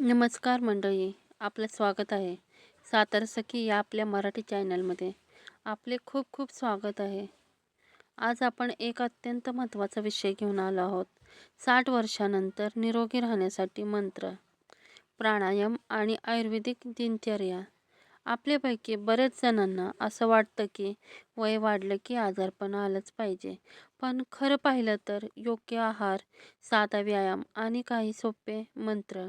नमस्कार मंडळी आपलं स्वागत आहे सातार सखी या आपल्या मराठी चॅनलमध्ये. आपले खूप खूप स्वागत आहे. आज आपण एक अत्यंत महत्त्वाचा विषय घेऊन आलो आहोत. साठ वर्षानंतर निरोगी राहण्यासाठी मंत्र प्राणायाम आणि आयुर्वेदिक दिनचर्या. आपल्यापैकी बरेच जणांना असं वाटतं की वय वाढलं की आजारपण आलंच पाहिजे. पण खरं पाहिलं तर योग्य आहार साधा व्यायाम आणि काही सोपे मंत्र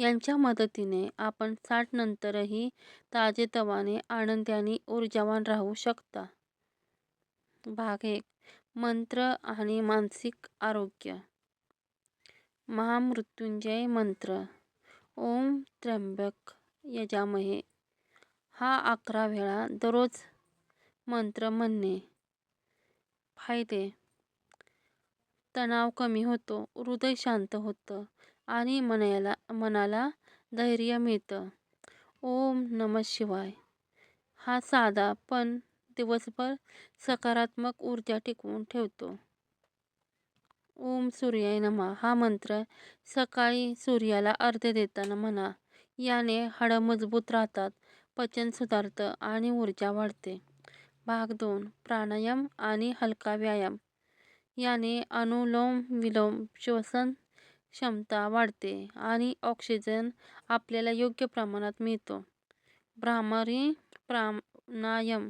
यांच्या मदतीने आपण नंतरही ताजेतवाने आनंदाने ऊर्जावान राहू शकता. भाग एक. मंत्र आणि मानसिक आरोग्य. महामृत्युंजय मंत्र. ओम त्र्यंबक यजामहे. हा अकरा वेळा दररोज मंत्र म्हणणे. फायदे. तणाव कमी होतो हृदय शांत होतं आणि मनाला मनाला धैर्य मिळतं. ओम नम शिवाय. हा साधा पण दिवसभर सकारात्मक ऊर्जा टिकवून ठेवतो. ओम सूर्याय नमा. हा मंत्र सकाळी सूर्याला अर्ध देताना म्हणा याने हाडं मजबूत राहतात पचन सुधारतं आणि ऊर्जा वाढते. भाग दोन प्राणायाम आणि हलका व्यायाम. याने अनुलोम विलोम श्वसन क्षमता वाढते आणि ऑक्सिजन आपल्याला योग्य प्रमाणात मिळतो. भ्रामरी प्राणायाम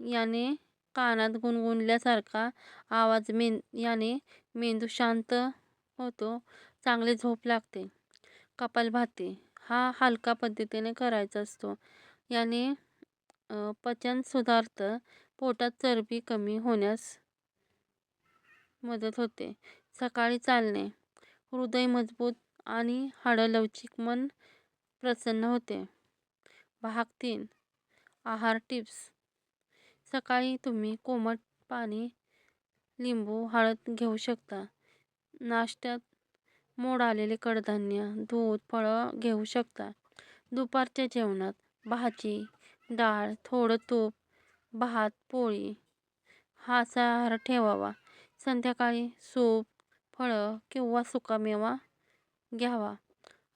याने कानात गुणगुणल्यासारखा आवाज मेन याने मेंदू शांत होतो चांगली झोप लागते. कपालभाती हा हलका पद्धतीने करायचा असतो. याने पचन सुधारतं पोटात चरबी कमी होण्यास मदत होते. सकाळी चालणे हृदय मजबूत आणि हाडं लवचिक मन प्रसन्न होते. भाग तीन. आहार टिप्स. सकाळी तुम्ही कोमट पाणी लिंबू हळद घेऊ शकता. नाश्त्यात मोड आलेले कडधान्य दूध फळं घेऊ शकता. दुपारच्या जेवणात भाजी डाळ थोडं तूप भात पोळी. हा असा आहार ठेवावा. संध्याकाळी सूप फळं किंवा सुकामेवा घ्यावा.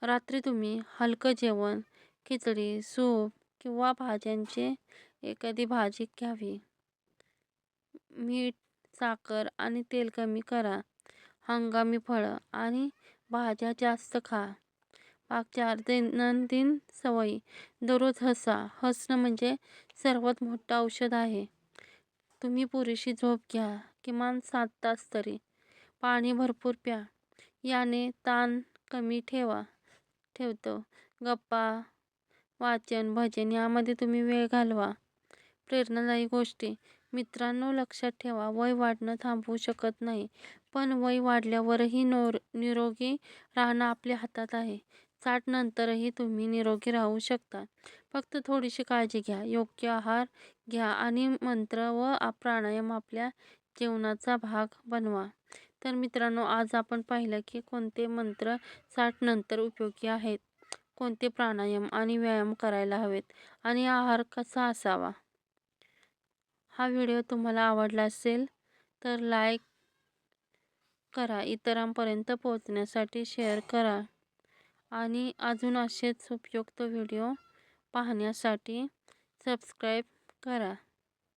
रात्री तुम्ही हलकं जेवण खिचडी सूप किंवा भाज्यांचे एखादी भाजी घ्यावी. मीठ साखर आणि तेल कमी करा. हंगामी फळं आणि भाज्या जास्त खा. मागच्या चार दैनंदिन सवयी. दररोज हसा. हसणं म्हणजे सर्वात मोठं औषध आहे. तुम्ही पुरेशी झोप घ्या. किमान सात तास तरी. पाणी भरपूर प्या. याने ताण कमी ठेवा ठेवतो. गप्पा वाचन भजन यामध्ये तुम्ही वेळ घालवा. प्रेरणादायी गोष्टी. मित्रांनो लक्षात ठेवा वय वाढणं थांबवू शकत नाही. पण वय वाढल्यावरही नोर निरोगी राहणं आपल्या हातात आहे. साठनंतरही तुम्ही निरोगी राहू शकता. फक्त थोडीशी काळजी घ्या. योग्य आहार घ्या आणि मंत्र व प्राणायाम आपल्या जीवनाचा भाग बनवा. तर मित्रांनो आज आपण पाहिलं की कोणते मंत्र साठ नंतर उपयोगी आहेत? कोणते प्राणायाम आणि व्यायाम करायला हवेत? आणि आहार कसा असावा? हा व्हिडिओ तुम्हाला आवडला असेल तर लाईक करा इतरांपर्यंत पोहोचण्यासाठी शेअर करा आणि अजून असेच उपयुक्त व्हिडिओ पाहण्यासाठी सबस्क्राईब करा.